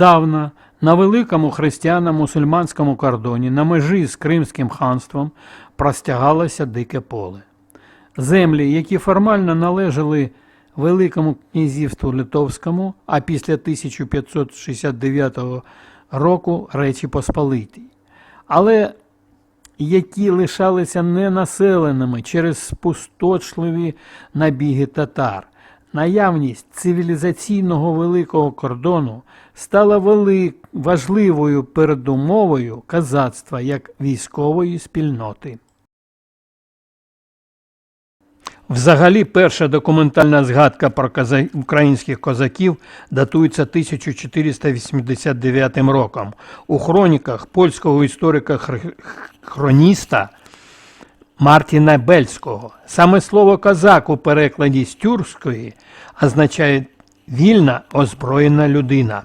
Здавна на великому християно-мусульманському кордоні на межі з Кримським ханством простягалося дике поле. Землі, які формально належали Великому князівству Литовському, а після 1569 року Речі Посполитій, але які лишалися ненаселеними через спустошливі набіги татар. Наявність цивілізаційного великого кордону стала вели... важливою передумовою казацтва як військової спільноти. Взагалі, перша документальна згадка про каза- українських козаків датується 1489 роком. У хроніках польського історика хр- хроніста Мартіна Бельського. Саме слово козак у перекладі з тюркської означає вільна озброєна людина.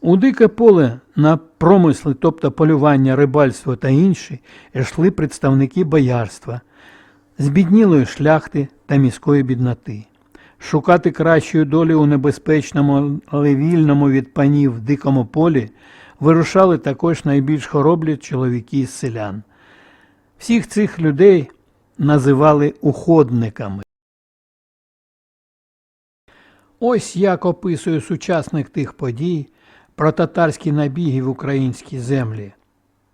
У дике поле на промисли, тобто полювання, рибальство та інші, йшли представники боярства, збіднілої шляхти та міської бідноти. Шукати кращої долі у небезпечному, але вільному від панів дикому полі вирушали також найбільш хороблі чоловіки з селян. Всіх цих людей називали уходниками. Ось як описує сучасник тих подій про татарські набіги в українські землі.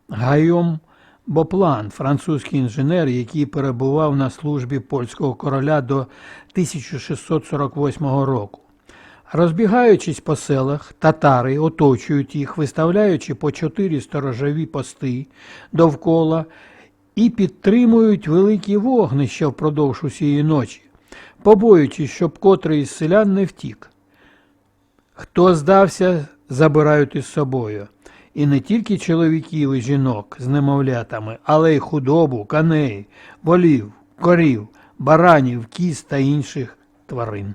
Гайом Боплан, французький інженер, який перебував на службі польського короля до 1648 року. Розбігаючись по селах, татари оточують їх, виставляючи по чотири сторожові пости довкола і підтримують великі вогнища впродовж усієї ночі, побоюючись, щоб котрий із селян не втік. Хто здався, забирають із собою. І не тільки чоловіків і жінок з немовлятами, але й худобу, коней, волів, корів, баранів, кіз та інших тварин.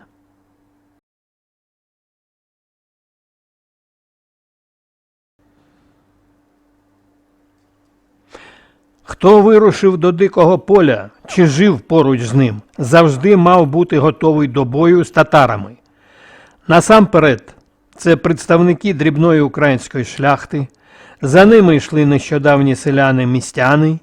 Хто вирушив до дикого поля чи жив поруч з ним, завжди мав бути готовий до бою з татарами. Насамперед, це представники дрібної української шляхти, за ними йшли нещодавні селяни-містяни.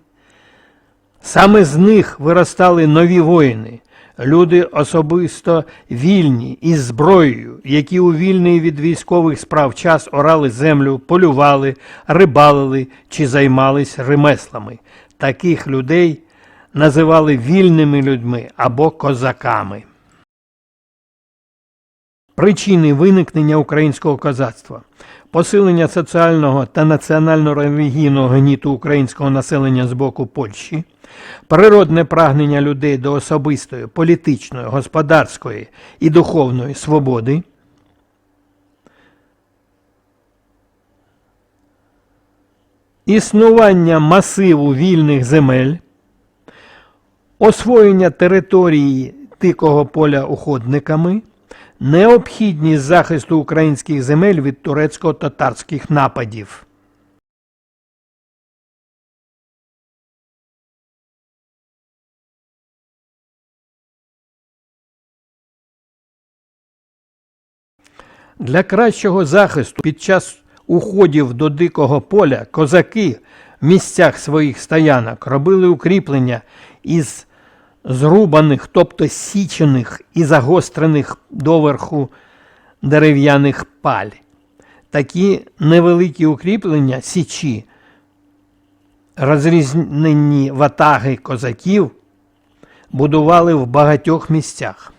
Саме з них виростали нові воїни, люди особисто вільні із зброєю, які у вільний від військових справ час орали землю, полювали, рибалили чи займались ремеслами. Таких людей називали вільними людьми або козаками. Причини виникнення українського козацтва, посилення соціального та національно-релігійного гніту українського населення з боку Польщі, природне прагнення людей до особистої, політичної, господарської і духовної свободи, існування масиву вільних земель, освоєння території дикого поля уходниками, необхідність захисту українських земель від турецько-татарських нападів. Для кращого захисту під час уходів до дикого поля козаки в місцях своїх стоянок робили укріплення із зрубаних, тобто січених і загострених доверху дерев'яних паль. Такі невеликі укріплення січі, розрізнені ватаги козаків, будували в багатьох місцях.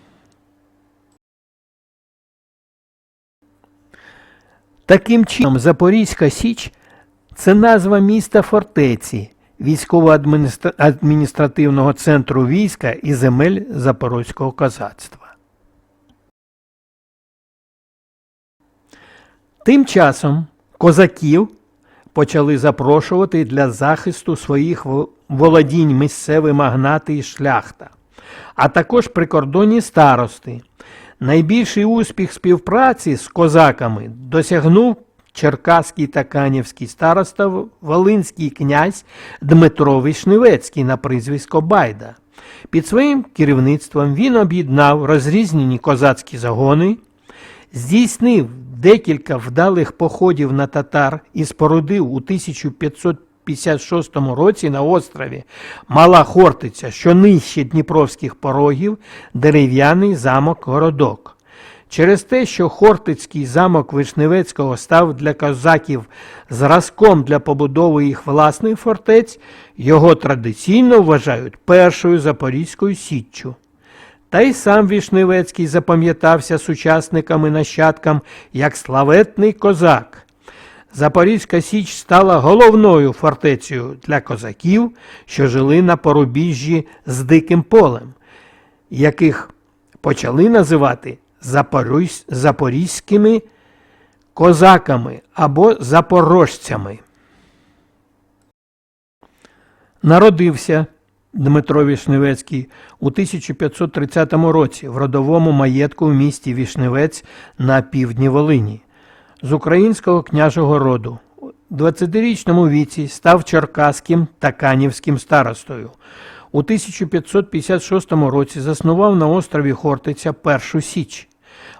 Таким чином, Запорізька Січ це назва міста фортеці, військово-адміністративного центру війська і земель Запорозького козацтва. Тим часом козаків почали запрошувати для захисту своїх володінь місцеві магнати і шляхта, а також прикордонні старости. Найбільший успіх співпраці з козаками досягнув черкаський та канівський староста Волинський князь Дмитро Вишневецький на прізвисько Байда. Під своїм керівництвом він об'єднав розрізнені козацькі загони – здійснив декілька вдалих походів на татар і спорудив у 1556 році на острові Мала Хортиця, що нижче Дніпровських порогів, дерев'яний замок Городок. Через те, що Хортицький замок Вишневецького став для козаків зразком для побудови їх власних фортець, його традиційно вважають першою Запорізькою січчю. Та й сам Вишневецький запам'ятався сучасникам і нащадкам як славетний козак. Запорізька Січ стала головною фортецею для козаків, що жили на порубіжжі з диким полем, яких почали називати запорізькими козаками або запорожцями. Народився Дмитро Вішневецький у 1530 році в родовому маєтку в місті Вішневець на півдні Волині з українського княжого роду. У 20-річному віці став черкаським та канівським старостою. У 1556 році заснував на острові Хортиця Першу Січ.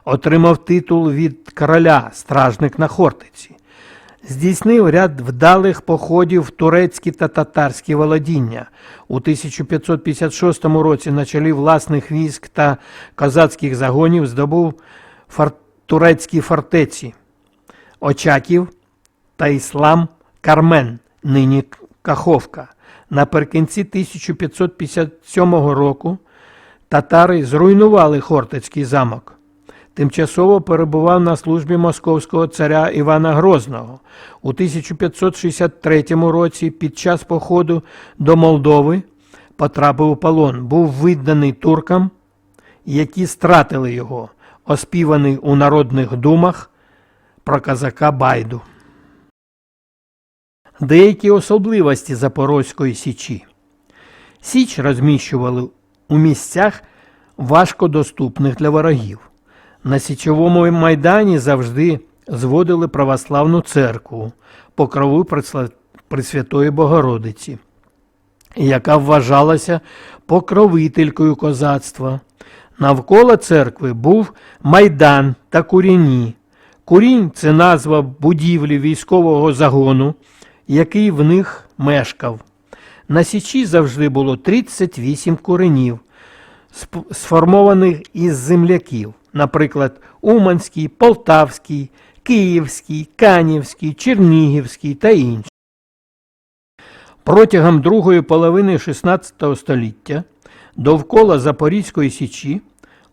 Отримав титул від короля стражник на Хортиці. Здійснив ряд вдалих походів в турецькі та татарські володіння. У 1556 році на чолі власних військ та козацьких загонів здобув фор... турецькі фортеці Очаків та Іслам Кармен, нині Каховка. Наприкінці 1557 року татари зруйнували Хортицький замок тимчасово перебував на службі московського царя Івана Грозного. У 1563 році під час походу до Молдови потрапив у полон, був виданий туркам, які стратили його, оспіваний у народних думах про казака Байду. Деякі особливості Запорозької Січі. Січ розміщували у місцях важкодоступних для ворогів. На Січовому майдані завжди зводили православну церкву покрову Пресвятої Богородиці, яка вважалася покровителькою козацтва. Навколо церкви був майдан та куріні. Курінь це назва будівлі військового загону, який в них мешкав. На Січі завжди було 38 куренів, сформованих із земляків, наприклад, Уманський, Полтавський, Київський, Канівський, Чернігівський та інші. Протягом другої половини XVI століття довкола Запорізької Січі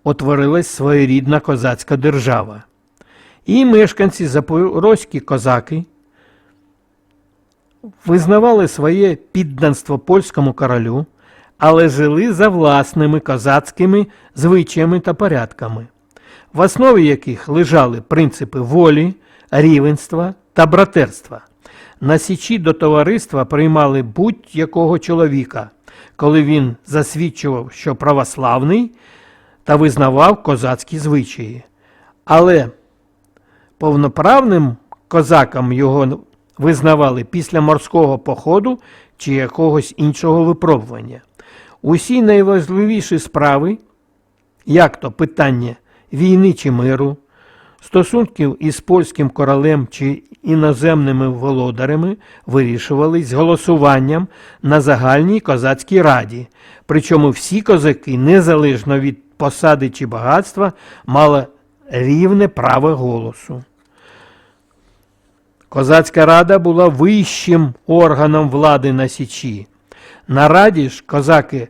утворилась своєрідна козацька держава. І мешканці запорозькі козаки визнавали своє підданство польському королю, але жили за власними козацькими звичаями та порядками, в основі яких лежали принципи волі, рівенства та братерства. На січі до товариства приймали будь-якого чоловіка, коли він засвідчував, що православний та визнавав козацькі звичаї. Але повноправним козакам його визнавали після морського походу чи якогось іншого випробування. Усі найважливіші справи, як то питання війни чи миру, стосунків із польським королем чи іноземними володарями вирішувались голосуванням на загальній козацькій раді. Причому всі козаки, незалежно від посади чи багатства, мали рівне право голосу. Козацька рада була вищим органом влади на Січі. На раді ж козаки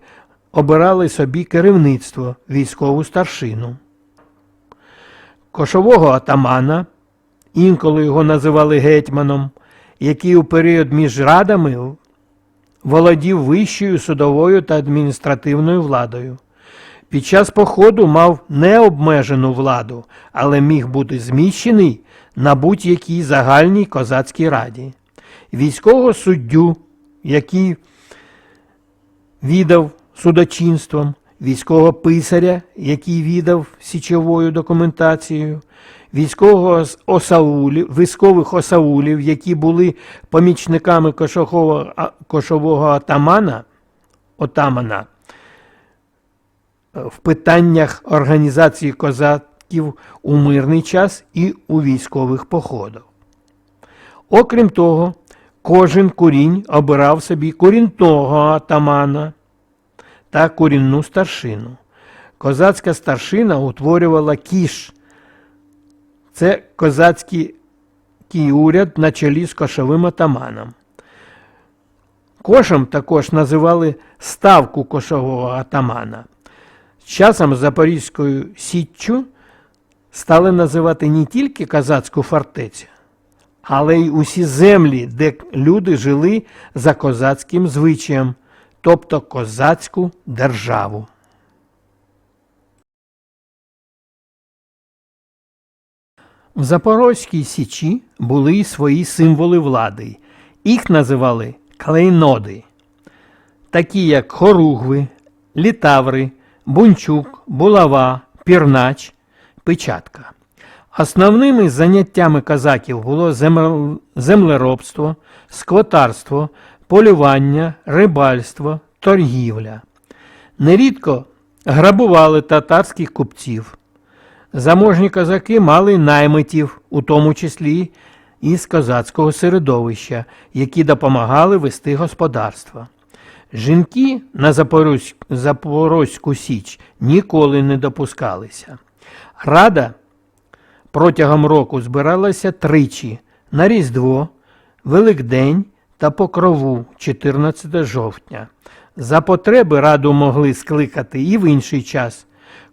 обирали собі керівництво, військову старшину. Кошового атамана, інколи його називали гетьманом, який у період між радами володів вищою судовою та адміністративною владою. Під час походу мав необмежену владу, але міг бути зміщений на будь-якій загальній козацькій раді. Військового суддю, який віддав судочинством, військового писаря, який віддав січовою документацією, військового осаулів, військових осаулів, які були помічниками кошового, кошового атамана, отамана, в питаннях організації козаків у мирний час і у військових походах. Окрім того, кожен курінь обирав собі корінного атамана та корінну старшину. Козацька старшина утворювала кіш. Це козацький уряд на чолі з кошовим атаманом. Кошем також називали ставку кошового атамана. З часом Запорізькою Січчю стали називати не тільки козацьку фортецю, але й усі землі, де люди жили за козацьким звичаєм, тобто козацьку державу. В Запорозькій Січі були свої символи влади. Їх називали клейноди, такі як хоругви, літаври, бунчук, булава, пірнач, печатка. Основними заняттями козаків було землеробство, скотарство, полювання, рибальство, торгівля. Нерідко грабували татарських купців. Заможні козаки мали наймитів, у тому числі із козацького середовища, які допомагали вести господарство. Жінки на Запорозь- Запорозьку Січ ніколи не допускалися. Рада протягом року збиралася тричі на Різдво, Великдень та Покрову 14 жовтня. За потреби раду могли скликати і в інший час.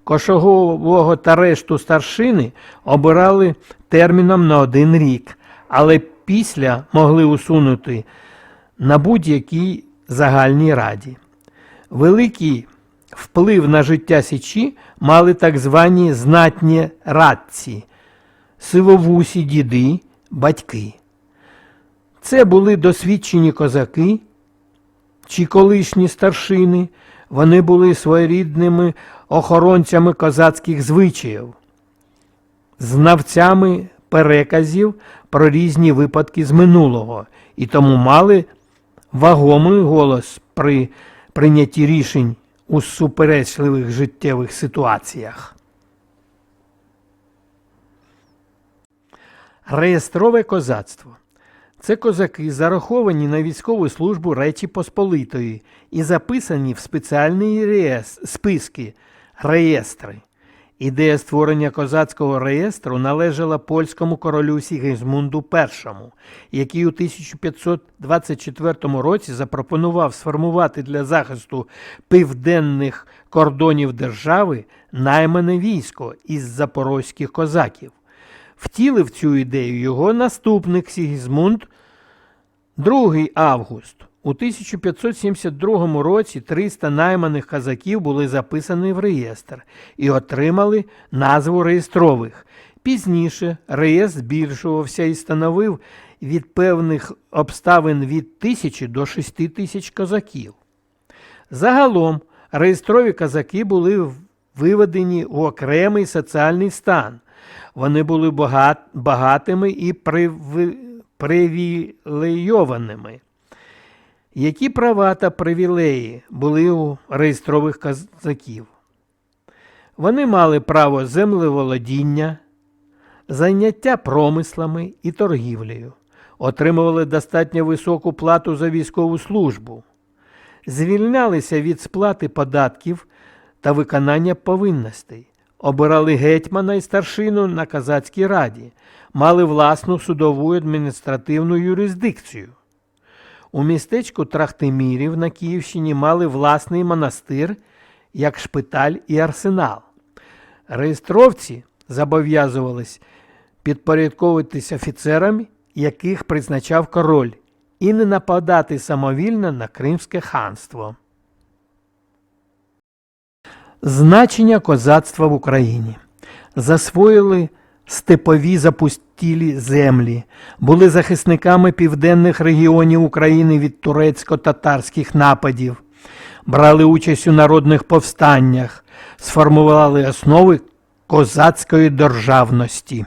Кошогового та решту старшини обирали терміном на один рік, але після могли усунути на будь-якій загальній раді. Великий вплив на життя Січі мали так звані знатні радці, сивовусі діди, батьки. Це були досвідчені козаки чи колишні старшини, вони були своєрідними охоронцями козацьких звичаїв, знавцями переказів про різні випадки з минулого і тому мали вагомий голос при прийнятті рішень у суперечливих життєвих ситуаціях. Реєстрове козацтво. Це козаки, зараховані на військову службу Речі Посполитої і записані в спеціальні реєс- списки реєстри. Ідея створення козацького реєстру належала польському королю Сігізмунду І, який у 1524 році запропонував сформувати для захисту південних кордонів держави наймане військо із запорозьких козаків. Втілив цю ідею його наступник Сігізмунд 2 август. У 1572 році 300 найманих казаків були записані в реєстр і отримали назву реєстрових. Пізніше реєстр збільшувався і становив від певних обставин від тисячі до шести тисяч козаків. Загалом реєстрові казаки були виведені у окремий соціальний стан. Вони були багат, багатими і привілейованими. Які права та привілеї були у реєстрових козаків? Вони мали право землеволодіння, зайняття промислами і торгівлею, отримували достатньо високу плату за військову службу, звільнялися від сплати податків та виконання повинностей, обирали гетьмана і старшину на казацькій раді, мали власну судову адміністративну юрисдикцію. У містечку Трахтимірів на Київщині мали власний монастир, як шпиталь і арсенал. Реєстровці зобов'язувались підпорядковуватись офіцерам, яких призначав король, і не нападати самовільно на Кримське ханство. Значення козацтва в Україні засвоїли степові запустілі землі, були захисниками південних регіонів України від турецько-татарських нападів, брали участь у народних повстаннях, сформували основи козацької державності.